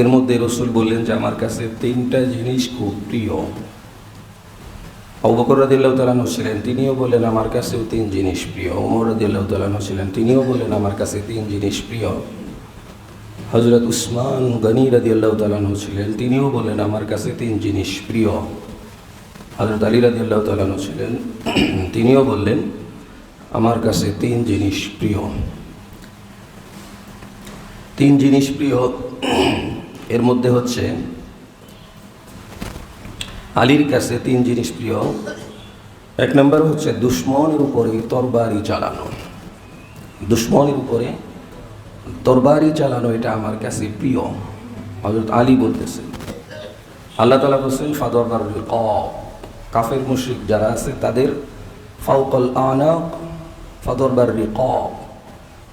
এর মধ্যে রসুল বললেন যে, আমার কাছে তিনটা জিনিস খুব প্রিয়। অবকর রাদিল্লাহ তালানো ছিলেন, তিনিও বললেন, আমার কাছেও তিন জিনিস প্রিয়। ওমর রাদিল্লাহ তালানো ছিলেন, তিনিও বললেন, আমার কাছে তিন জিনিস প্রিয়। হজরত উসমান গনি রাদিয়াল্লাহ তালানো ছিলেন, তিনিও বললেন, আমার কাছে তিন জিনিস প্রিয়। হজরত আলী রাদিয়াল্লাহ তালানো ছিলেন, তিনিও বললেন, আমার কাছে তিন জিনিস প্রিয়। তিন জিনিস প্রিয় এর মধ্যে হচ্ছে আলীর কাছে তিন জিনিস প্রিয়। এক নম্বর হচ্ছে দুশ্মনের উপরে তরবারি চালানো। দুশ্মনের উপরে তরবারি চালানো এটা আমার কাছে প্রিয়। হজরত আলী বলতেছে, আল্লাহ তালা বলছেন ফাদরবার কাফের মুশরিক যারা আছে তাদের ফাউকল আনাক ফাদরবার ক।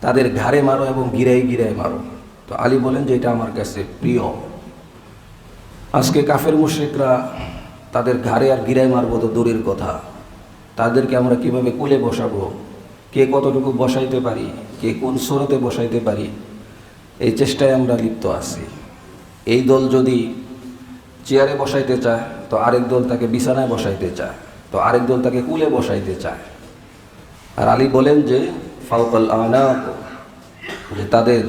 তাদের ঘাড়ে মারো এবং গিরায় গিরায় মারো। তো আলী বলেন যে এটা আমার কাছে প্রিয়। আজকে কাফের মুশ্রিকরা তাদের ঘাড়ে আর গিরায় মারবো তো দূরের কথা। তাদেরকে আমরা কীভাবে কুলে বসাবো? কে কতটুকু বসাইতে পারি? কে কোন স্রোতে বসাইতে পারি? এই চেষ্টায় আমরা লিপ্ত আছি। এই দল যদি চেয়ারে বসাইতে চায়, তো আরেক দল তাকে বিছানায় বসাইতে চায়, তো আরেক দল তাকে কুলে বসাইতে চায়। আর আলী বলেন যে ফাউকাল আনা যে তাদের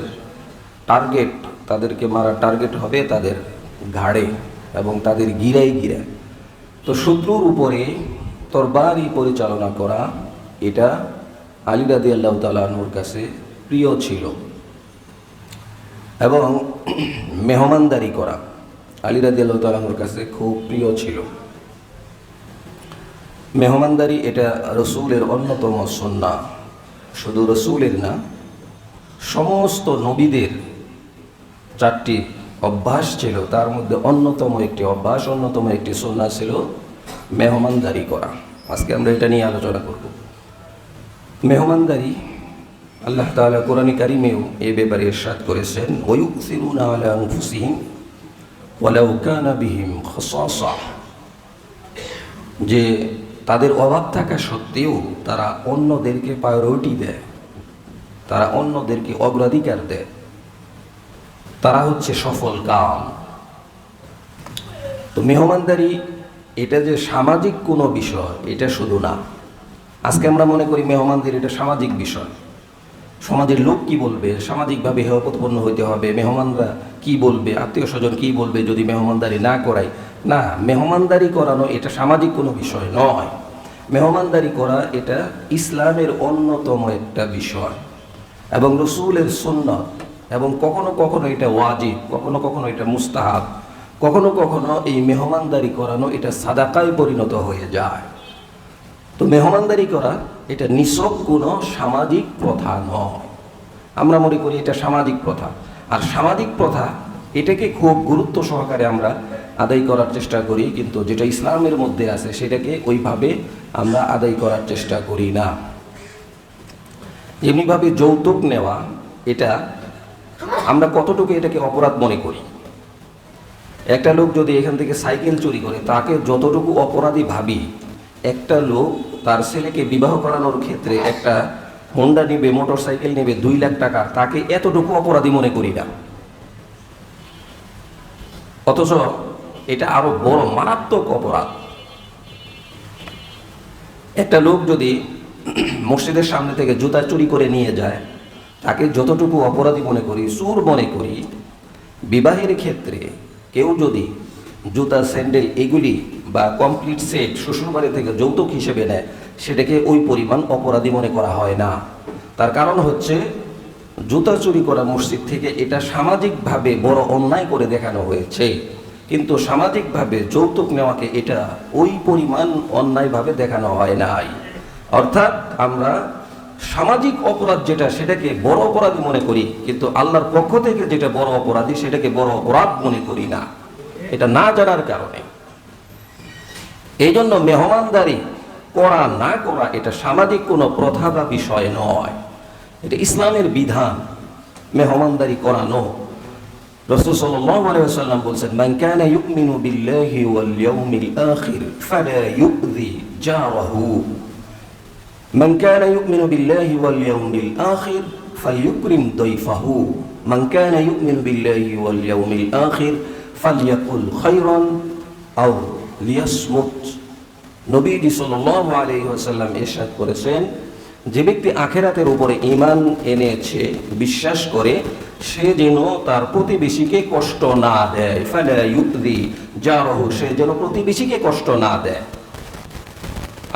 টার্গেট তাদেরকে মারা টার্গেট হবে তাদের ঘাড়ে এবং তাদের গিরাই গিরায়। তো শত্রুর উপরে তরবারি পরিচালনা করা, এটা আলী রাদি আল্লাহ তালানুর কাছে প্রিয় ছিল। এবং মেহমানদারি করা আলী রাদি আল্লাহ তালানুর কাছে খুব প্রিয় ছিল। মেহমানদারি এটা রসুলের অন্যতম সন্না। শুধু রসুলের না, সমস্ত নবীদের চারটি অভ্যাস ছিল, তার মধ্যে অন্যতম একটি অভ্যাস, অন্যতম একটি সন্না ছিল মেহমানদারি করা। আজকে আমরা এটা নিয়ে আলোচনা করব। মেহমানদারি, আল্লাহ তাআলা কোরআন কারিমেও এ ব্যাপারে ইরশাদ করেছেন, ওয়ুকসিরুনা আলা আনফুসিহিম ওয়ালাউ কানা বিহিম যে তাদের অভাব থাকা সত্ত্বেও তারা অন্যদেরকে প্রায়োরিটি দেয়, তারা অন্যদেরকে অগ্রাধিকার দেয়। তারা হচ্ছে সফল কাম। তো মেহমানদারি, এটা যে সামাজিক কোনো বিষয়, এটা শুধু না। আজকে আমরা মনে করি মেহমানদারি এটা সামাজিক বিষয়। সমাজের লোক কি বলবে? সামাজিকভাবে হেয় প্রতিপন্ন হইতে হবে। মেহমানরা কি বলবে? আত্মীয় স্বজন কি বলবে যদি মেহমানদারি না করাই না, মেহমানদারি করানো এটা সামাজিক কোনো বিষয় নয়। মেহমানদারি করা এটা ইসলামের অন্যতম একটা বিষয়। এবং রসুলের সুন্নত এবং কখনো কখনো এটা ওয়াজিব, কখনো কখনো এটা মুস্তাহাব, কখনো কখনো এই মেহমানদারি করানো এটা সাদাকায় পরিণত হয়ে যায়। তো মেহমানদারি করা এটা নিছক কোনো সামাজিক প্রথা নয়। আমরা মনে করি এটা সামাজিক প্রথা। আর সামাজিক প্রথা এটাকে খুব গুরুত্ব সহকারে আমরা আদায় করার চেষ্টা করি, কিন্তু যেটা ইসলামের মধ্যে আছে সেটাকে ওইভাবে আমরা আদায় করার চেষ্টা করি না। এমনিভাবে যৌতুক নেওয়া এটা আমরা কতটুকু এটাকে অপরাধ মনে করি? একটা লোক যদি এখান থেকে সাইকেল চুরি করে, তাকে যতটুকু অপরাধী ভাবি, একটা লোক তার ছেলেকে বিবাহ করানোর ক্ষেত্রে একটা হোন্ডা নিবে মোটর সাইকেল নেবে, দুই লাখ টাকা, তাকে এতটুকু অপরাধী মনে করি না। অথচ এটা আরও বড় মারাত্মক অপরাধ। একটা লোক যদি মসজিদের সামনে থেকে জুতা চুরি করে নিয়ে যায় তাকে যতটুকু অপরাধী মনে করি চোর মনে করি, বিবাহের ক্ষেত্রে কেউ যদি জুতা, স্যান্ডেল এগুলি বা কমপ্লিট সেট শ্বশুরবাড়ি থেকে যৌতুক হিসেবে নেয়, সেটাকে ওই পরিমাণ অপরাধী মনে করা হয় না। তার কারণ হচ্ছে, জুতা চুরি করা মসজিদ থেকে এটা সামাজিকভাবে বড় অন্যায় করে দেখানো হয়েছে। কিন্তু সামাজিকভাবে যৌতুক নেওয়াকে এটা ওই পরিমাণ অন্যায়ভাবে দেখানো হয় নাই। অর্থাৎ আমরা সামাজিক অপরাধ যেটা, সেটাকে বড় অপরাধী মনে করি, কিন্তু আল্লাহর পক্ষ থেকে যেটা বড় অপরাধী, সেটাকে বড় অপরাধ মনে করি না। এটা না জানার কারণে। এই জন্য মেহমানদারি করা, না করা, এটা সামাজিক কোনো প্রথা বা বিষয় নয়। এটা ইসলামের বিধান, মেহমানদারি করানো। রসুল সাল্লাল্লাহু ইউমিনু বিল্লাহি ওয়াল ইয়াউমিল আখির ফালইউকরিম দাইফাহু। মান কানা ইউমিনু বিল্লাহি ওয়াল ইয়াউমিল আখির ফালইয়াকুল খায়রান আও লিয়াসমুত। নবীজি সাল্লাল্লাহু আলাইহি ওয়াসাল্লাম ইরশাদ করেছেন, যে ব্যক্তি আখেরাতের উপরে ঈমান এনেছে, বিশ্বাস করে, সে যেন তার প্রতিবেশীকে কষ্ট না দেয়। ফালা ইউদি জারহু, সে যেন প্রতিবেশীকে কষ্ট না দেয়।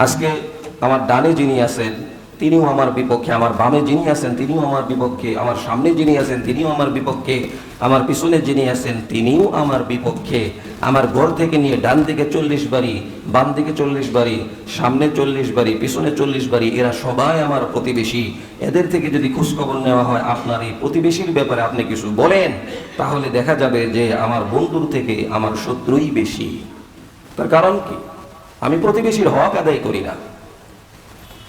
আজকে আমার ডানে যিনি আছেন, তিনিও আমার বিপক্ষে, আমার বামে যিনি আছেন, তিনিও আমার বিপক্ষে, আমার সামনে যিনি আছেন, তিনিও আমার বিপক্ষে, আমার পিছনে যিনি আছেন, তিনিও আমার বিপক্ষে। আমার ঘর থেকে নিয়ে ডান দিকে চল্লিশ বাড়ি, বাম দিকে চল্লিশ বাড়ি, সামনে চল্লিশ বাড়ি, পিছনে চল্লিশ বাড়ি, এরা সবাই আমার প্রতিবেশী। এদের থেকে যদি খোঁজখবর নেওয়া হয় আপনার এই প্রতিবেশীর ব্যাপারে আপনি কিছু বলেন, তাহলে দেখা যাবে যে আমার বন্ধুর থেকে আমার শত্রুই বেশি। তার কারণ কি? আমি প্রতিবেশীর হক আদায় করি না।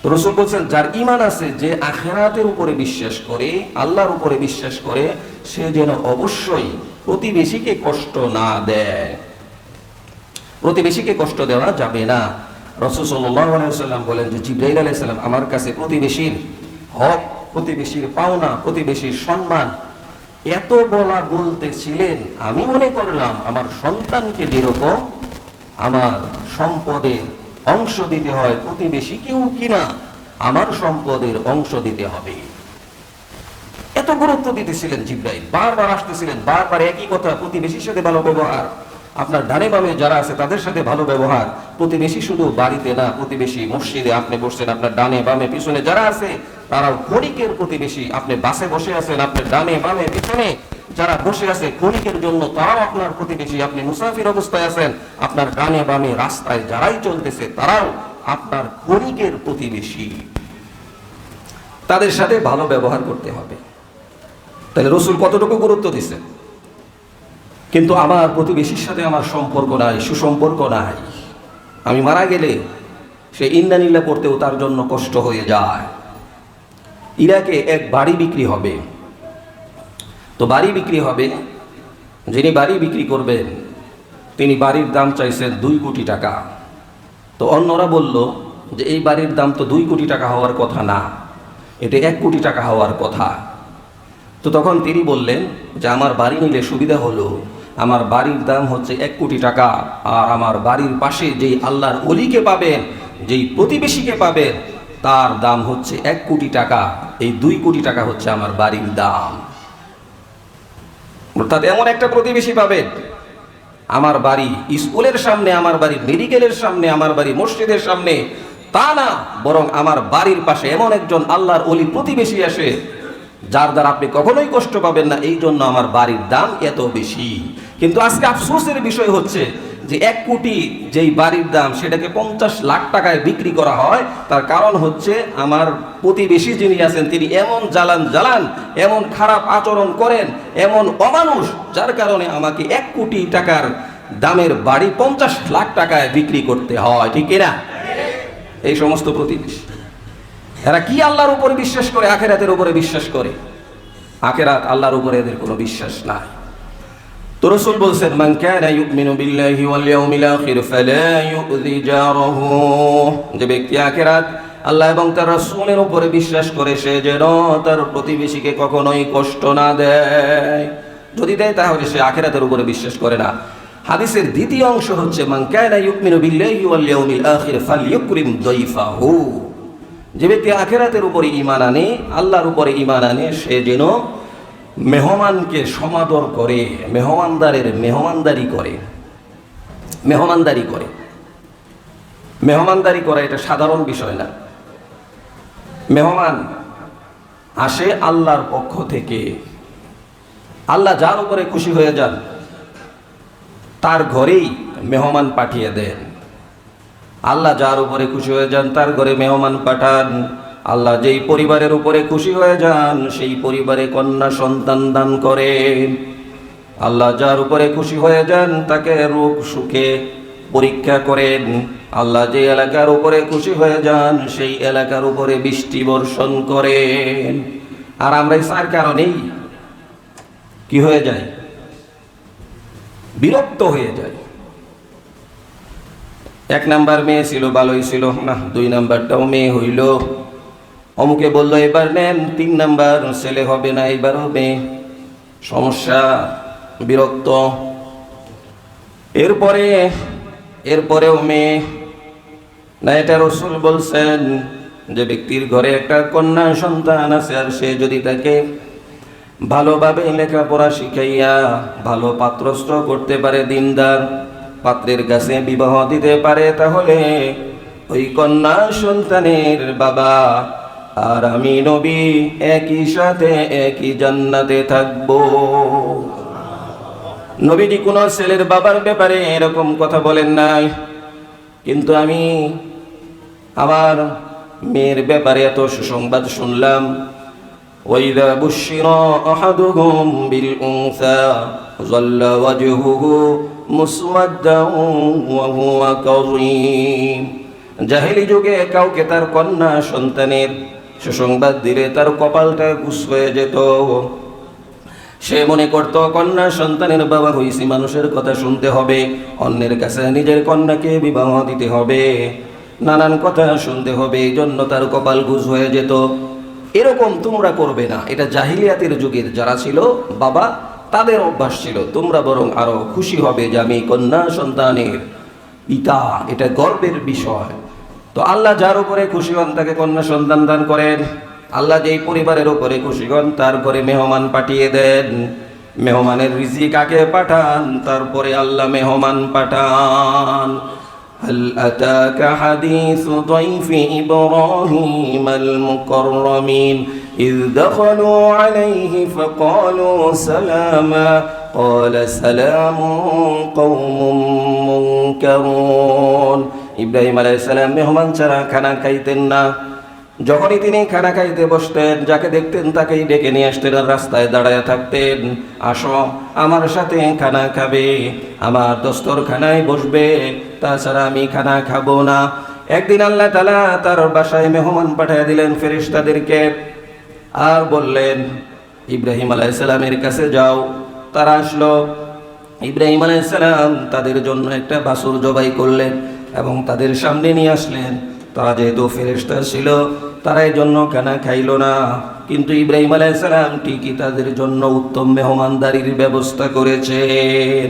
রসুল বলছেন, যার ইমান আছে যে আখেরাতের উপরে বিশ্বাস করে, আল্লাহর উপরে বিশ্বাস করে, সে যেন অবশ্যই প্রতিবেশীকে কষ্ট না দেয়। প্রতিবেশীকে কষ্ট দেওয়া যাবে না। রসুল সাল্লাম বলেন যে, জিব্রাইল আলাইসাল্লাম আমার কাছে প্রতিবেশীর হক, প্রতিবেশীর পাওনা, প্রতিবেশীর সম্মান এত বলা বলতেছিলেন আমি মনে করলাম, আমার সন্তানকে যেরকম আমার সম্পদের অংশ দিতে হয় প্রতিবেশী কেউ কিনা। আমার সম্পদের অংশ দিতে হবে। এত গুরুত্ব দিতেছিলেন জিব্রাইল, বারবার আসতেছিলেন, বারবার একই কথা, প্রতিবেশীর সাথে ভালো ব্যবহার। আপনার ডানে বামে যারা আছে, তাদের সাথে ভালো ব্যবহার। প্রতিবেশী শুধু বাড়িতে না, প্রতিবেশী মসজিদে আপনি বসছেন, আপনার ডানে বামে, পিছনে যারা আছে, তারাও ক্ষণিকের প্রতিবেশী। আপনি বাসে বসে আছেন আপনার ডানে বামে, পিছনে যারা বসে আছে, ক্ষণিকের জন্য তারাও আপনার প্রতিবেশী। আপনি মুসাফির অবস্থায় আছেন, আপনার ডানে বামে রাস্তায় যারাই চলতেছে, তারাও আপনার ক্ষণিকের প্রতিবেশী। তাদের সাথে ভালো ব্যবহার করতে হবে। তাহলে রসুল কতটুকু গুরুত্ব দিচ্ছেন? কিন্তু আমার প্রতিবেশীর সাথে আমার সম্পর্ক নাই, সুসম্পর্ক নাই। আমি মারা গেলে সে ইন্দানিল্লা পড়তেও তার জন্য কষ্ট হয়ে যায়। ইরাকে এক বাড়ি বিক্রি হবে। তো বাড়ি বিক্রি হবে, যিনি বাড়ি বিক্রি করবেন, তিনি বাড়ির দাম চাইছেন দুই কোটি টাকা। তো অন্যরা বলল যে এই বাড়ির দাম তো দুই কোটি টাকা হওয়ার কথা না এটা এক কোটি টাকা হওয়ার কথা। তো তখন তিনি বললেন যে আমার বাড়ি নিলে সুবিধা হলো। আমার বাড়ির দাম হচ্ছে এক কোটি টাকা। আর আমার বাড়ির পাশে যেই আল্লাহর অলিকে পাবেন, যেই প্রতিবেশীকে পাবেন, তার দাম হচ্ছে এক কোটি টাকা। এই দুই কোটি টাকা হচ্ছে আমার বাড়ির দাম। অর্থাৎ এমন একটা প্রতিবেশী পাবেন, আমার বাড়ি স্কুলের সামনে, আমার বাড়ি মেডিকেলের সামনে, আমার বাড়ি মসজিদের সামনে। তা না, বরং আমার বাড়ির পাশে এমন একজন আল্লাহর অলি প্রতিবেশী আসে, যার দ্বারা আপনি কখনোই কষ্ট পাবেন না। এই জন্য আমার বাড়ির দাম এত বেশি। কিন্তু আজকে আফসোসের বিষয় হচ্ছে যে এক কোটি যেই বাড়ির দাম, সেটাকে পঞ্চাশ লাখ টাকায় বিক্রি করা হয়। তার কারণ হচ্ছে আমার প্রতিবেশী যিনি আছেন, তিনি এমন জ্বালান জ্বালান, এমন খারাপ আচরণ করেন, এমন অমানুষ, যার কারণে আমাকে এক কোটি টাকার দামের বাড়ি পঞ্চাশ লাখ টাকায় বিক্রি করতে হয়। ঠিক না এই সমস্ত প্রতিবেশী। এরা কি আল্লাহর উপরে বিশ্বাস করে, আখেরাতের উপরে বিশ্বাস করে? আখেরাত আল্লাহর উপরে এদের কোনো বিশ্বাস নাই। তো রসুল বলছেন, মান কানা ইউমিনু বিল্লাহি ওয়াল ইয়াউমিল আখির ফালা ইউযি জারহু। যে ব্যক্তি আখেরাত আল্লাহ এবং তার রাসূলের উপরে বিশ্বাস করে, সে যেন তার প্রতিবেশীকে কখনোই কষ্ট না দেয়। যদি দেয়, তাহলে সে আখেরাতের উপরে বিশ্বাস করে না। হাদিসের দ্বিতীয় অংশ হচ্ছে, মান কানা ইউমিনু বিল্লাহি ওয়াল ইয়াউমিল আখির ফালইউকরিম দাইফাহু যে ব্যক্তি আখেরাতের উপরে ইমান আনে, আল্লাহর উপরে ইমান আনে, সে যেন মেহমানকে সমাদর করে, মেহমানদারের মেহমানদারি করে। মেহমানদারি করে। মেহমানদারি করা এটা সাধারণ বিষয় না। মেহমান আসে আল্লাহর পক্ষ থেকে। আল্লাহ যার উপরে খুশি হয়ে যান, তার ঘরেই মেহমান পাঠিয়ে দেন। আল্লাহ যার উপরে খুশি হয়ে যান, তার ঘরে মেহমান পাঠান। আল্লাহ যেই পরিবারের উপরে খুশি হয়ে যান, সেই পরিবারে কন্যা সন্তান দান করেন আল্লাহ যার উপরে খুশি হয়ে যান, তাকে রোগ সুখে পরীক্ষা করেন। আল্লাহ যে এলাকার উপরে খুশি হয়ে যান, সেই এলাকার উপরে বৃষ্টি বর্ষণ করেন। আর আমরা সার কারণেই কি হয়ে যায়? বিরক্ত হয়ে যায়। এক নাম্বার মেয়ে ছিল, ভালোই ছিল। না দুই নাম্বারটাও মেয়ে হইল। অমুকে বলল, এবার নেন, তিন নাম্বার ছেলে হবে না এবারও মেয়ে সমস্যা, বিরক্ত। এরপরে, এরপরেও মেয়ে না এটা রসুল বলছেন যে ব্যক্তির ঘরে একটা কন্যা সন্তান আছে, আর সে যদি তাকে ভালোভাবে লেখাপড়া শিখাইয়া ভালো পাত্রস্থ করতে পারে, দিনদার পাত্রের কাছে বিবাহ দিতে পারে, তাহলে ওই কন্যা সন্তানের বাবা আর আমি নবী একই সাথে একই জান্নাতে থাকবো নবীজি কোনো ছেলের বাবার ব্যাপারে এরকম কথা বলেন নাই কিন্তু আমি আমার মেয়ের ব্যাপারে এত সুসংবাদ শুনলাম وإذا بشر أحدهم بالأنثى ظل وجهه مسودا وهو كظيم জাহেলি যুগে কাউকে তার কন্যা সন্তানের সুসংবাদ দিলে তার কপালটা ঘুষ হয়ে যেত। সে মনে করত, কন্যা সন্তানের বাবা হইছি, মানুষের কথা শুনতে হবে। অন্যের কাছে নিজের কন্যাকে বিবাহ দিতে হবে। নানান কথা শুনতে হবে, এই জন্য তার কপাল গুজ হয়ে যেত। এরকম তোমরা করবে না। এটা জাহিলিয়াতের যুগের যারা ছিল বাবা, তাদের অভ্যাস ছিল, তোমরা বরং আরও খুশি হবে যে আমি কন্যা সন্তানের পিতা। এটা গর্বের বিষয়। তো আল্লাহ যার উপরে খুশি হন তাকে কন্যা সন্তান দান করেন আল্লাহ যেই পরিবারের উপরে খুশি হন তার ঘরে মেহমান পাঠিয়ে দেন মেহমানের রিজি কাকে পাঠান তারপরে আল্লাহ মেহমান পাঠান هل أتاك حديث ضيف إبراهيم المكرمين إذ دخلوا عليه فقالوا سلاما قال سلام قوم منكرون ইব্রাহিম আলাইসালাম মেহমান ছাড়া খানা খাইতেন না। যখনই তিনি খানা খাইতে বসতেন, যাকে দেখতেন তাকেই ডেকে নিয়ে আসতেন আর রাস্তায় দাঁড়ায় থাকতেন। আসো, আমার সাথে খানা খাবে, আমার দস্তরখানায় বসবে, তাছাড়া আমি খানা খাব না। একদিন আল্লাহ তালা তার বাসায় মেহমান পাঠিয়ে দিলেন ফেরিস্তাদেরকে আর বললেন, ইব্রাহিম আলাইসালামের কাছে যাও। তারা আসলো। ইব্রাহিম আলাইসালাম তাদের জন্য একটা বাসুর জবাই করলেন। এবং তাদের সামনে নিয়ে আসলেন তারা যেহেতু ফেরেস্তা ছিল তারা এই জন্য খানা খাইল না কিন্তু ইব্রাহিম আলাইসালাম ঠিকই তাদের জন্য উত্তম মেহমানদারির ব্যবস্থা করেছেন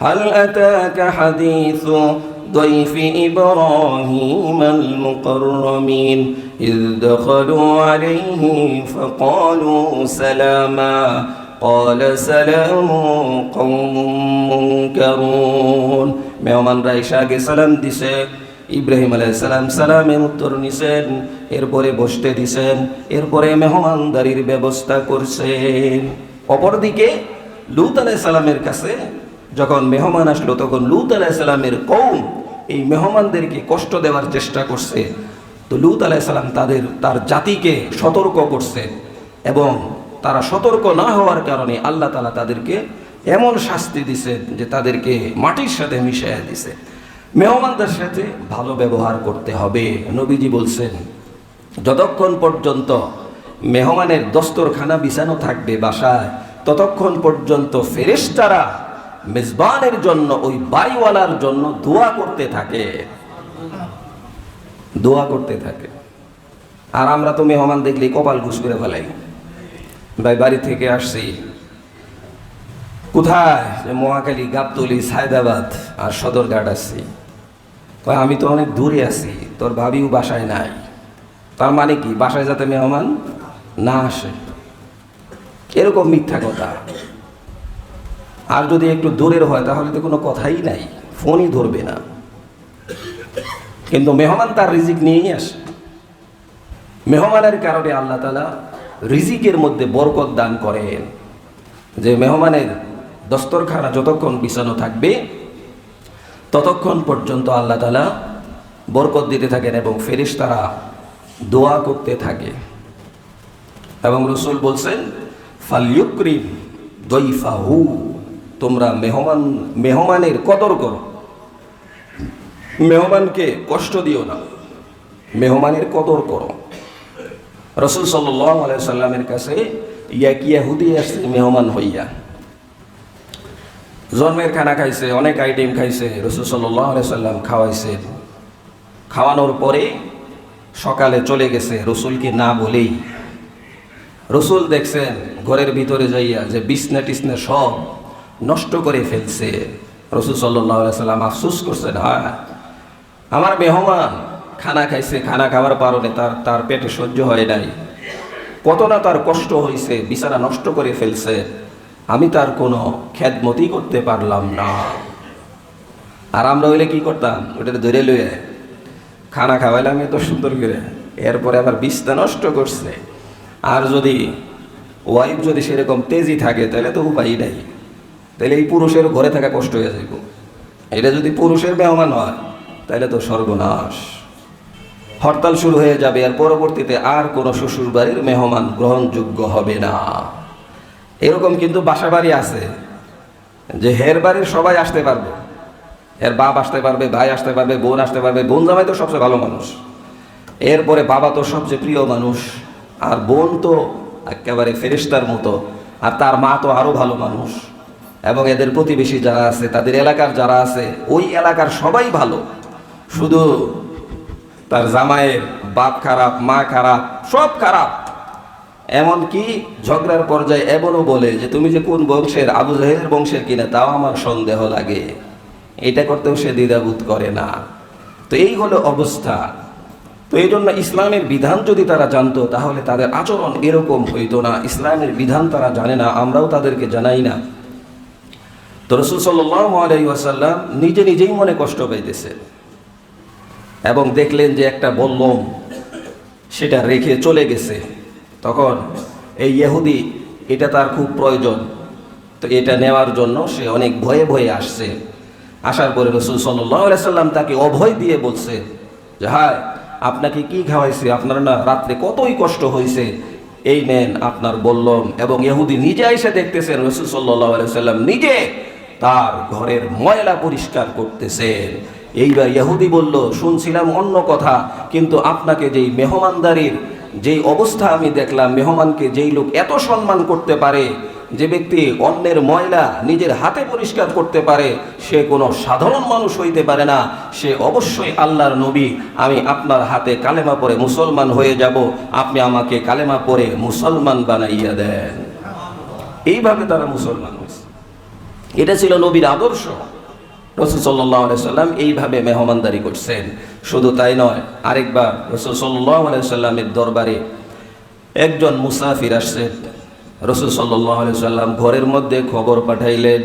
হাল আতাকা হাদিসু ضيف إبراهيم المقرمين إذ دخلوا عليه فقالوا سلاما قال سلام قوم منكرون মেহমানরা এসে আগে সালাম দিছে, ইব্রাহিম আলাইসালাম সালামের উত্তর নিছেন, এরপরে বসতে দিছেন, এরপরে মেহমানদারির ব্যবস্থা করছেন। অপরদিকে লুত আলাইসালামের কাছে যখন মেহমান আসলো, তখন লুত আলাইসালামের কৌম এই মেহমানদেরকে কষ্ট দেওয়ার চেষ্টা করছে। তো লুত আলাইসালাম তাদের, তার জাতিকে সতর্ক করছে এবং তারা সতর্ক না হওয়ার কারণে আল্লাহ তালা তাদেরকে এমন শাস্তি দিছে যে তাদেরকে মাটির সাথে মিশিয়ে দিছে। মেহমানদের সাথে ভালো ব্যবহার করতে হবে। নবীজি বলছেন, যতক্ষণ পর্যন্ত মেহমানের দস্তরখানা বিছানো থাকবে বাসায়, ততক্ষণ পর্যন্ত ফেরেস্তারা মেজবানের জন্য, ওই বাড়িওয়ালার জন্য দোয়া করতে থাকে। দোয়া করতে থাকে। আর আমরা তো মেহমান দেখলে কপাল ঘুষ করে ফেলাই। ভাই, বাড়ি থেকে আসছি। কোথায়? মহাকালী গাবতলি, সায়দাবাদ আর সদরঘাট আসছি কয়, আমি তো অনেক দূরে আছি, তোর ভাবিও বাসায় নাই। তার মানে কি? বাসায় যাতে মেহমান না আসে। এরকম মিথ্যা কথা। আর যদি একটু দূরের হয়, তাহলে তো কোনো কথাই নাই। ফোনই ধরবে না। কিন্তু মেহমান তার রিজিক নিয়েই আসে। মেহমানের কারণে আল্লাহ তালা রিজিকের মধ্যে বরকত দান করেন। যে মেহমানের দস্তরখানা যতক্ষণ বিছানো থাকবে, ততক্ষণ পর্যন্ত আল্লাহ তালা বরকত দিতে থাকেন এবং ফেরিস তারা দোয়া করতে থাকে। এবং রসুল বলছেন ফালিউক্রিম দইফাহু তোমরা মেহমান, মেহমানের কদর করো। মেহমানকে কষ্ট দিও না, মেহমানের কদর করো। রসুল সাল্লাহ সাল্লামের কাছে ইয়াক ইয়াহুদি আসছে, মেহমান হইয়া। জন্মের খানা খাইছে, অনেক আইটেম খাইছে, রসুল সাল্লাহ সাল্লাম খাওয়াইছে। খাওয়ানোর পরে সকালে চলে গেছে রসুলকে না বলেই। রসুল দেখছেন ঘরের ভিতরে যাইয়া যে বিছনা টিসনা সব নষ্ট করে ফেলছে। রসুল সাল্লাহ সাল্লাম আফসুস করছেন হ্যাঁ আমার মেহমান খানা খাইছে, খানা খাওয়ার কারণে তার তার পেটে সহ্য হয় নাই। কত না তার কষ্ট হয়েছে বিছানা নষ্ট করে ফেলছে। আমি তার কোনো খ্যাতমতি করতে পারলাম না। আর আমরা হইলে কি করতাম? ওটা ধরে লইয়ে খানা খাওয়াইলাম এত সুন্দর করে। এরপরে আবার বিছনা নষ্ট করছে। আর যদি ওয়াইফ যদি সেরকম তেজি থাকে, তাহলে তো উপায় নাই। তাহলে এই পুরুষের ঘরে থাকা কষ্ট হয়ে যাইব। এটা যদি পুরুষের মেহমান হয়, তাহলে তো সর্বনাশ। হরতাল শুরু হয়ে যাবে, আর পরবর্তীতে আর কোনো শ্বশুর বাড়ির মেহমান গ্রহণযোগ্য হবে না। এরকম কিন্তু বাসা বাড়ি আছে যে হের বাড়ির সবাই আসতে পারবে। এর বাপ আসতে পারবে, ভাই আসতে পারবে, বোন আসতে পারবে, বোন জামাই তো সবচেয়ে ভালো মানুষ। এরপরে বাবা তো সবচেয়ে প্রিয় মানুষ, আর বোন তো একেবারে ফেরিস্তার মতো, আর তার মা তো আরও ভালো মানুষ। এবং এদের প্রতিবেশী যারা আছে, তাদের এলাকার যারা আছে, ওই এলাকার সবাই ভালো। শুধু তার জামাইয়ের বাপ খারাপ, মা খারাপ, সব খারাপ। এমনকি ঝগড়ার পর্যায়ে এমনও বলে যে, তুমি যে কোন বংশের? আবু জাহেদের বংশের কিনা? তাও আমার সন্দেহ লাগে। এটা করতেও সে দ্বিধাবোধ করে না। তো এই হলো অবস্থা। তো এই জন্য ইসলামের বিধান যদি তারা জানতো, তাহলে তাদের আচরণ এরকম হইতো না। ইসলামের বিধান তারা জানে না, আমরাও তাদেরকে জানাই না। তো রসুল সাল্লাম নিজে নিজেই মনে কষ্ট পাইতেছে এবং দেখলেন যে একটা বল্লম সেটা রেখে চলে গেছে। তখন এই ইহুদি, এটা তার খুব প্রয়োজন। তো এটা নেওয়ার জন্য সে অনেক ভয়ে ভয়ে আসছে। আসার পরে রসুল সাল্লাম তাকে অভয় দিয়ে বলছে যে, হায়, আপনাকে কি খাওয়াইছে? আপনার না রাত্রে কতই কষ্ট হয়েছে এই নেন আপনার বললম। এবং ইহুদি নিজে এসে দেখতেছেন রসুল সাল্লাহ সাল্লাম নিজে তার ঘরের ময়লা পরিষ্কার করতেছেন। এইবার ইহুদি বলল, শুনছিলাম অন্য কথা, কিন্তু আপনাকে যেই মেহমানদারির যেই অবস্থা আমি দেখলাম, মেহমানকে যেই লোক এত সম্মান করতে পারে, যে ব্যক্তি অন্যের ময়লা নিজের হাতে পরিষ্কার করতে পারে, সে কোনো সাধারণ মানুষ হইতে পারে না। সে অবশ্যই আল্লাহর নবী। আমি আপনার হাতে কালেমা পরে মুসলমান হয়ে যাব। আপনি আমাকে কালেমা পরে মুসলমান বানাইয়া দেন। এইভাবে তারা মুসলমান হয়েছে। এটা ছিল নবীর আদর্শ। রসুল সাল্লাহ সাল্লাম এইভাবে মেহমানদারি করছেন। শুধু তাই নয়, আরেকবার রসুল সাল্লাহ সাল্লামের দরবারে একজন মুসাফির আসছেন রসুল সাল্লাহ সাল্লাম ঘরের মধ্যে খবর পাঠাইলেন,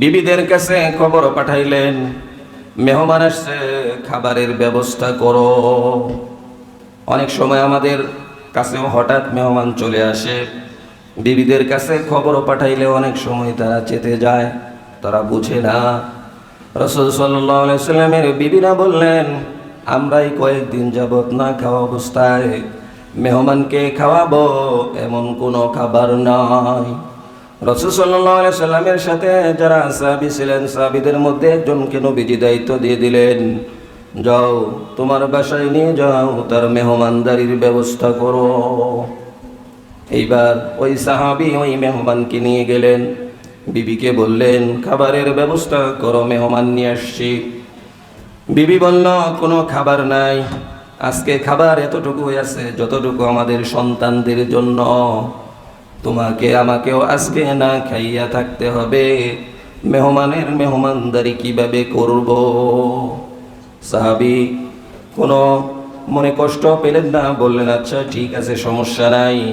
বিবিদের কাছে খবর পাঠাইলেন, মেহমান আসছে, খাবারের ব্যবস্থা করো। অনেক সময় আমাদের কাছেও হঠাৎ মেহমান চলে আসে, বিবিদের কাছে খবর পাঠাইলে অনেক সময় তারা চেতে যায়, তারা বুঝে না। রসুল সাল্লামের বিবিরা বললেন, আমরাই কয়েকদিন যাবৎ না খাওয়া অবস্থায় মেহমানকে খাওয়াবো, এমন কোনো খাবার নাই। রসুল সাল্লাহ সাল্লামের সাথে যারা সাহাবি ছিলেন, সাহাবিদের মধ্যে একজনকে নবীজি দায়িত্ব দিয়ে দিলেন, যাও, তোমার বাসায় নিয়ে যাও, তার মেহমানদারির ব্যবস্থা করো। এইবার ওই সাহাবি ওই মেহমানকে নিয়ে গেলেন। বিবিকে বললেন, খাবারের ব্যবস্থা করো, মেহমান নিয়ে আসছি। বিবি বলল, কোনো খাবার নাই। আজকে খাবার এতটুকু আছে, যতটুকু আমাদের সন্তানদের জন্য। তোমাকে, আমাকেও আজকে না খাইয়া থাকতে হবে। মেহমানের মেহমানদারি কীভাবে করব? সাহাবি কোনো মনে কষ্ট পেলেন না, বললেন আচ্ছা ঠিক আছে, সমস্যা নাই।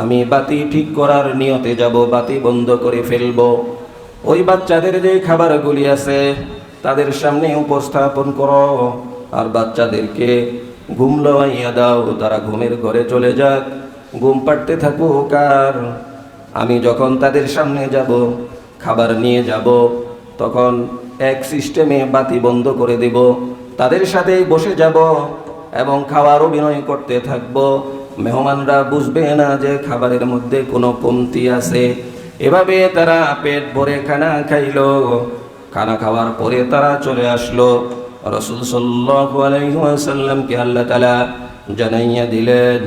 আমি বাতি ঠিক করার নিয়তে যাব, বাতি বন্ধ করে ফেলব। ওই বাচ্চাদের যে খাবারগুলি আছে, তাদের সামনে উপস্থাপন করো। আর বাচ্চাদেরকে ঘুম লওয়াইয়া দাও, তারা ঘুমের ঘরে চলে যাক। ঘুম পাড়তে থাকুক আর আমি যখন তাদের সামনে যাব, খাবার নিয়ে যাব, তখন এক সিস্টেমে বাতি বন্ধ করে দেব। তাদের সাথেই বসে যাব এবং খাওয়ার অভিনয় করতে থাকব। মেহমানরা বুঝবে না যে খাবারের মধ্যে কোনো কমতি আছে। এভাবে তারা পেট ভরে খানা খাইল। খানা খাওয়ার পরে তারা চলে আসলো। রসুল সাল্লাসাল্লামকে আল্লাহ তালা জানাইয়া দিলেন।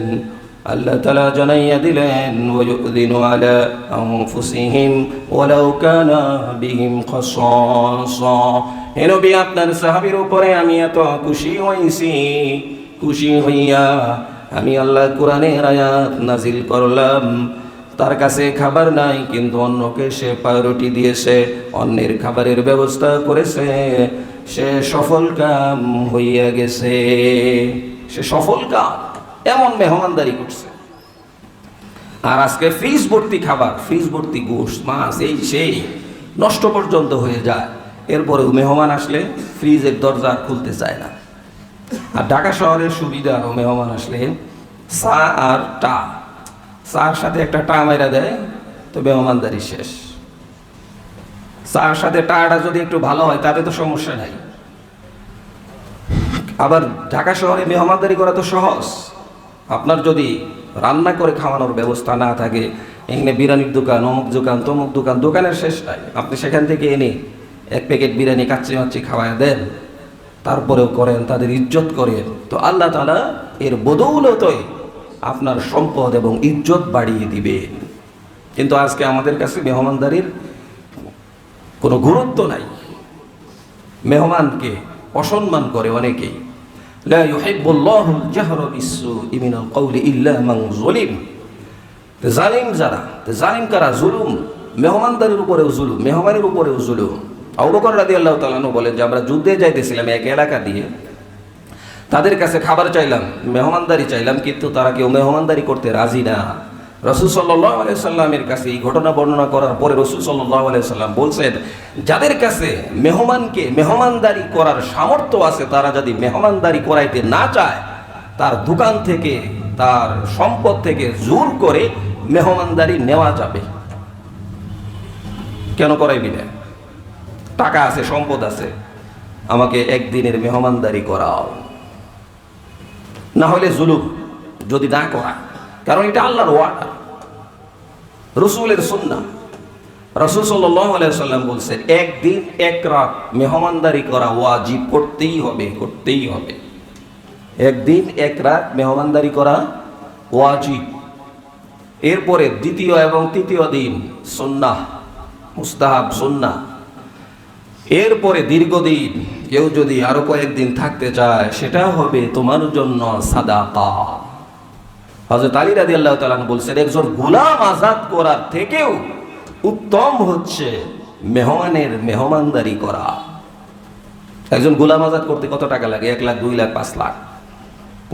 আল্লাহ তালা জানাইয়া দিলেন ওয়ুদিন আলা আনফুসিহিম ওয়ালাউ কানা বিহিম খাসাসা। হে নবী, আপনার সাহাবীর উপরে আমি এত খুশি হইছি। খুশি হইয়া আমি আল্লাহ কোরআনের আয়াত নাজিল করলাম। তার কাছে খাবার নাই, কিন্তু অন্যকে সে পাউরুটি দিয়েছে, অন্যের খাবারের ব্যবস্থা করেছে। সে সফল কাম হইয়া গেছে। সে সফল কাম, এমন মেহমানদারি করছে। আর আজকে ফ্রিজ ভর্তি খাবার, ফ্রিজ ভর্তি গোশ, মাছ, এই সেই নষ্ট পর্যন্ত হয়ে যায়। এরপরেও মেহমান আসলে ফ্রিজের দরজা খুলতে চায় না। আর ঢাকা শহরের সুবিধা ও মেহমান আসলে চা আর টা। চার সাথে একটা টা মেরা দেয়, তো মেহমানদারি শেষ। চার সাথে টাটা যদি একটু ভালো হয়, তাতে তো সমস্যা নাই। আবার ঢাকা শহরে মেহমানদারি করা তো সহজ। আপনার যদি রান্না করে খাওয়ানোর ব্যবস্থা না থাকে, এখানে বিরিয়ানির দোকান, অমুক দোকান, তমুক দোকান, দোকানের শেষ নাই। আপনি সেখান থেকে এনে এক প্যাকেট বিরিয়ানি কাচ্চি মাচ্চি খাওয়ায় দেন। তারপরেও করেন, তাদের ইজ্জত করেন তো আল্লাহ তালা এর বদৌলতই আপনার সম্পদ এবং ইজ্জত বাড়িয়ে দিবে। কিন্তু আজকে আমাদের কাছে মেহমানদারির কোনো গুরুত্ব নাই। মেহমানকে অসম্মান করে অনেকেই। জালিম যারা জালিম কারা? জুলুম। মেহমানদারির উপরেও জুলুম, মেহমানের উপরেও জুলুম। আবু বকর রাদিয়াল্লাহু তাআলা আনহু বলেন যে, আমরা যুদ্ধে যাইতেছিলাম এক এলাকা দিয়ে। তাদের কাছে খাবার চাইলাম, মেহমানদারি চাইলাম, কিন্তু তারা কেউ মেহমানদারি করতে রাজি না। রসুল সাল্লাহ সাল্লামের কাছে এই ঘটনা বর্ণনা করার পরে রসুল সাল্লাহ সাল্লাম বলছেন, যাদের কাছে মেহমানকে মেহমানদারি করার সামর্থ্য আছে, তারা যদি মেহমানদারি করাইতে না চায়, তার দোকান থেকে, তার সম্পদ থেকে জোর করে মেহমানদারি নেওয়া যাবে। কেন করাইবি না? টাকা আছে, সম্পদ আছে, আমাকে একদিনের মেহমানদারি করাও। না হলে জুলুম যদি না করা, কারণ এটা আল্লাহর ওয়ার্ডার রসুলের সুন্না রসুল সাল্লাম বলছে, একদিন এক রাত মেহমানদারি করা ওয়াজিব, করতেই হবে করতেই হবে। একদিন এক রাত মেহমানদারি করা ওয়াজিব। এরপরে দ্বিতীয় এবং তৃতীয় দিন সুন্নাহ, মুস্তাহাব সুন্নাহ। এরপরে দীর্ঘদিন কেউ যদি আরও কয়েকদিন থাকতে চায়, সেটা হবে তোমার জন্য সাদাকা। হজরত আলী রাদি আল্লাহ তালান বলছেন, একজন গোলাম আজাদ করার থেকেও উত্তম হচ্ছে মেহমানের মেহমানদারি করা। একজন গোলাম আজাদ করতে কত টাকা লাগে? এক লাখ, দুই লাখ, পাঁচ লাখ।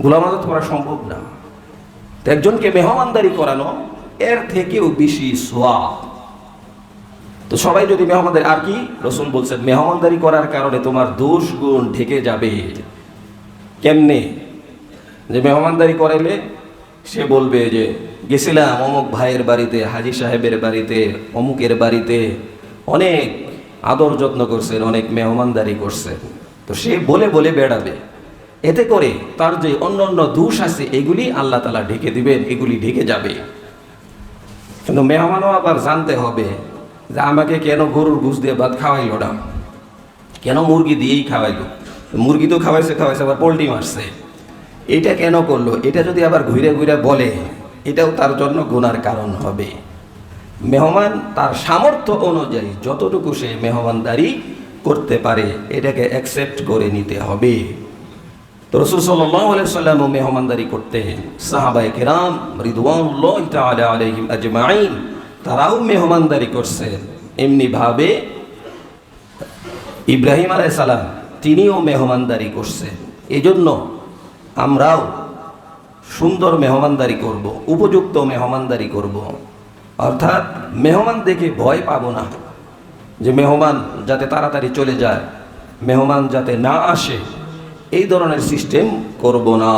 গোলাম আজাদ করা সম্ভব না। একজনকে মেহমানদারি করানো, এর থেকেও বেশি সোয়াব। তো সবাই যদি মেহমানদারি, আর কি? রসুল বলছেন, মেহমানদারি করার কারণে তোমার দোষ গুণ ঢেকে যাবে। কেমনে? যে মেহমানদারি করাইলে সে বলবে যে, গেছিলাম অমুক ভাইয়ের বাড়িতে, হাজি সাহেবের বাড়িতে, অমুকের বাড়িতে। অনেক আদর যত্ন করছেন, অনেক মেহমানদারি করছেন। তো সে বলে বলে বেড়াবে। এতে করে তার যে অন্য অন্য দোষ আছে, এগুলি আল্লাহ তালা ঢেকে দিবেন, এগুলি ঢেকে যাবে। কিন্তু মেহমানও আবার জানতে হবে যে আমাকে কেন গরুর ঘুষ দিয়ে ভাত খাওয়াইলো না? কেন মুরগি দিয়েই খাওয়াইলো? মুরগি তো খাওয়াইছে খাওয়াইছে, আবার পোলট্রি মারছে। এটা কেন করল? এটা যদি আবার ঘুরে ঘুরে বলে, এটাও তার জন্য গুনার কারণ হবে। মেহমান তার সামর্থ্য অনুযায়ী যতটুকু সে মেহমানদারি করতে পারে, এটাকে অ্যাকসেপ্ট করে নিতে হবে। তো রসুল সাল্লাম মেহমানদারি করতেন। সাহাবাই কেরাম আজমাইন। তারাও মেহমানদারি করছে। এমনি ভাবে ইব্রাহিম আলাইসালাম, তিনিও মেহমানদারি করছেন এজন্য আমরাও সুন্দর মেহমানদারি করব, উপযুক্ত মেহমানদারি করব। অর্থাৎ মেহমান দেখে ভয় পাব না যে মেহমান যাতে তাড়াতাড়ি চলে যায়, মেহমান যাতে না আসে, এই ধরনের সিস্টেম করব না।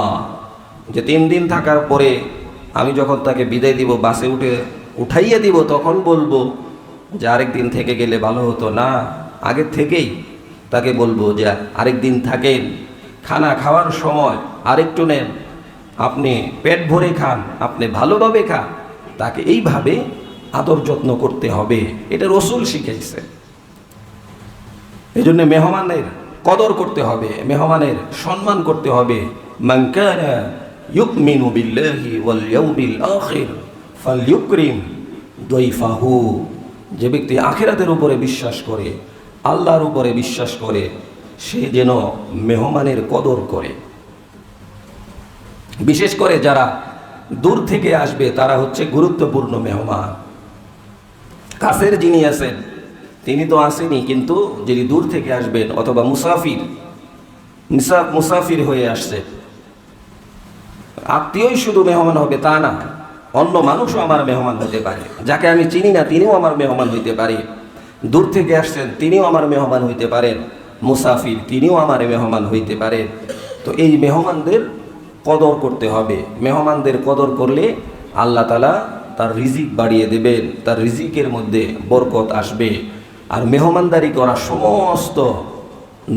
যে তিন দিন থাকার পরে আমি যখন তাকে বিদায় দিব, বাসে উঠে উঠাইয়ে দিব, তখন বলব যে আরেক দিন থেকে গেলে ভালো হতো। না আগের থেকেই তাকে বলব যে আরেক দিন থাকেন, খানা খাওয়ার সময় আরেকটু নেন, আপনি পেট ভরে খান, আপনি ভালোভাবে খান। তাকে এইভাবে আদর যত্ন করতে হবে, এটা রসুল শিখেছে এই জন্য মেহমানের কদর করতে হবে, মেহমানের সম্মান করতে হবে। মানকানা ইউকমিনু বিল্লাহি ওয়াল ইয়াউমিল আখির। ফালইউকরিম দৈফাহু যে ব্যক্তি আখিরাতের উপরে বিশ্বাস করে, আল্লাহর উপরে বিশ্বাস করে, সে যেন মেহমানের কদর করে। বিশেষ করে যারা দূর থেকে আসবে, তারা হচ্ছে গুরুত্বপূর্ণ মেহমান। কাছের যিনি আছেন, তিনি তো আসেনি, কিন্তু যিনি দূর থেকে আসবেন, অথবা মুসাফির, মুসা- মুসাফির হয়ে আসছে আত্মীয়ই শুধু মেহমান হবে, তা না। অন্য মানুষও আমার মেহমান হতে পারে। যাকে আমি চিনি না, তিনিও আমার মেহমান হইতে পারে। দূর থেকে আসছেন, তিনিও আমার মেহমান হইতে পারেন। মুসাফির, তিনিও আমার মেহমান হইতে পারেন তো এই মেহমানদের কদর করতে হবে। মেহমানদের কদর করলে আল্লাহ তালা তার রিজিক বাড়িয়ে দেবেন, তার রিজিকের মধ্যে বরকত আসবে। আর মেহমানদারি করা সমস্ত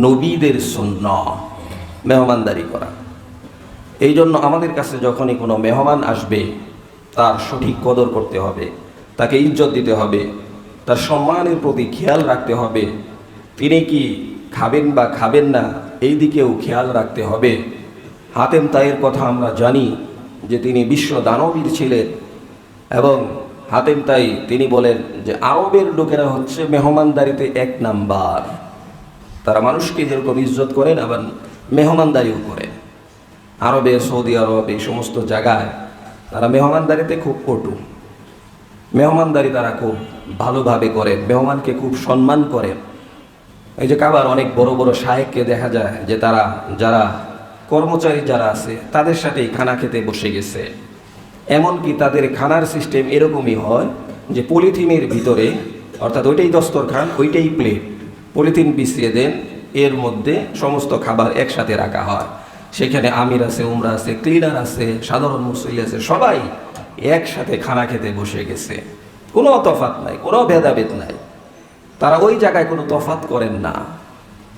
নবীদের শূন্য মেহমানদারি করা। এই জন্য আমাদের কাছে যখনই কোনো মেহমান আসবে তার সঠিক কদর করতে হবে, তাকে ইজ্জত দিতে হবে, তার সম্মানের প্রতি খেয়াল রাখতে হবে। তিনি কি খাবেন বা খাবেন না, এই দিকেও খেয়াল রাখতে হবে। হাতেম তাইয়ের কথা আমরা জানি যে তিনি বিশ্ব দানবীর ছিলেন এবং হাতেম তাই তিনি বলেন যে আরবের লোকেরা হচ্ছে মেহমানদারিতে এক নাম্বার। তারা মানুষকে যেরকম ইজ্জত করেন, আবার মেহমানদারিও করেন। আরবে, সৌদি আরব এই সমস্ত জায়গায় তারা মেহমানদারিতে খুব কটু। মেহমানদারি তারা খুব ভালোভাবে করেন মেহমানকে খুব সম্মান করেন এই যে কাবার অনেক বড় বড় সাহেবকে দেখা যায় যে তারা, যারা কর্মচারী যারা আছে, তাদের সাথেই খানা খেতে বসে গেছে। এমনকি তাদের খানার সিস্টেম এরকমই হয় যে পলিথিনের ভিতরে, অর্থাৎ ওইটাই দস্তরখান, ওইটাই প্লেট পলিথিন বিছিয়ে দেন, এর মধ্যে সমস্ত খাবার একসাথে রাখা হয়। সেখানে আমির আছে, উমরা আছে, ক্লিনার আছে, সাধারণ মুসলি আছে, সবাই একসাথে খানা খেতে বসে গেছে। কোনো তফাত নাই, কোনো ভেদাভেদ নাই। তারা ওই জায়গায় কোনো তফাত করেন না।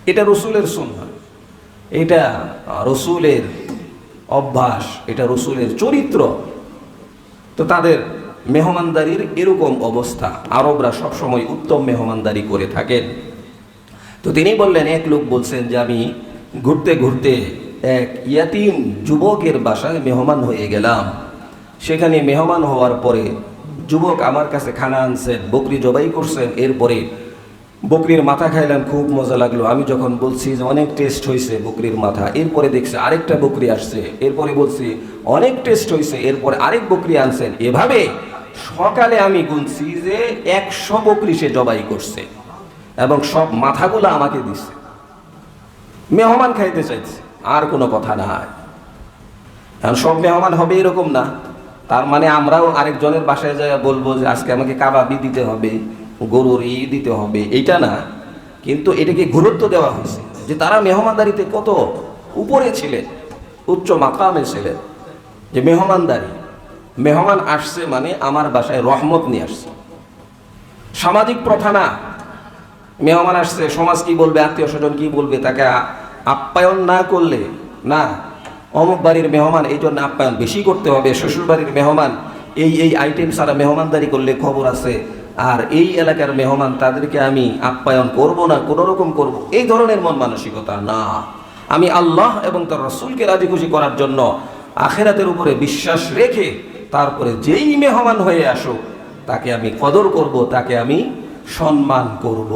এটা রসুলের সুন্নাহ। এটা রসুলের অভ্যাস, এটা রসুলের চরিত্র। তো তাদের মেহমানদারির এরকম অবস্থা। আরবরা সবসময় উত্তম মেহমানদারি করে থাকেন। তো তিনি বললেন, এক লোক বলছেন যে, আমি ঘুরতে ঘুরতে এক ইয়াতিম যুবকের বাসায় মেহমান হয়ে গেলাম। সেখানে মেহমান হওয়ার পরে যুবক আমার কাছে খানা আনছেন, বকরি জবাই করছেন। এরপরে বকরির মাথা খাইলাম, খুব মজা লাগল। আমি যখন বলছি যে অনেক টেস্ট হয়েছে বকরির মাথা, এরপরে দেখছি আরেকটা বকরি আসছে। এরপরে বলছি অনেক টেস্ট হয়েছে এরপরে আরেক বকরি আনছেন। এভাবে সকালে আমি গুনছি যে একশো বকরি সে জবাই করছে এবং সব মাথাগুলো আমাকে দিচ্ছে মেহমান খাইতে চাইছে। আর কোনো কথা নাই। এখন সব মেহমান হবে এরকম না। তার মানে আমরাও আরেকজনের বাসায় যায় বলব যে আজকে আমাকে কাবাবি দিতে হবে, গরুর ই দিতে হবে, এইটা না। কিন্তু এটাকে গুরুত্ব দেওয়া হয়েছে যে তারা মেহমানদারিতে কত উপরে ছিলেন, উচ্চ মাকামে ছিলেন। যে মেহমানদারি, মেহমান আসছে মানে আমার বাসায় রহমত নিয়ে আসছে। সামাজিক প্রথা না। মেহমান আসছে, সমাজ কি বলবে, আত্মীয় স্বজন কি বলবে, তাকে আপ্যায়ন না করলে, না, অমুক বাড়ির মেহমান, এই জন্য আপ্যায়ন বেশি করতে হবে শ্বশুর বাড়ির মেহমান, এই এই আইটেম ছাড়া মেহমানদারি করলে খবর আছে। আর এই এলাকার মেহমান, তাদেরকে আমি আপ্যায়ন করব না কোনো রকম করব, এই ধরনের মন মানসিকতা না। আমি আল্লাহ এবং তার রসুলকে রাজি খুশি করার জন্য আখেরাতের উপরে বিশ্বাস রেখে, তারপরে যেই মেহমান হয়ে আসুক, তাকে আমি কদর করব, তাকে আমি সম্মান করব।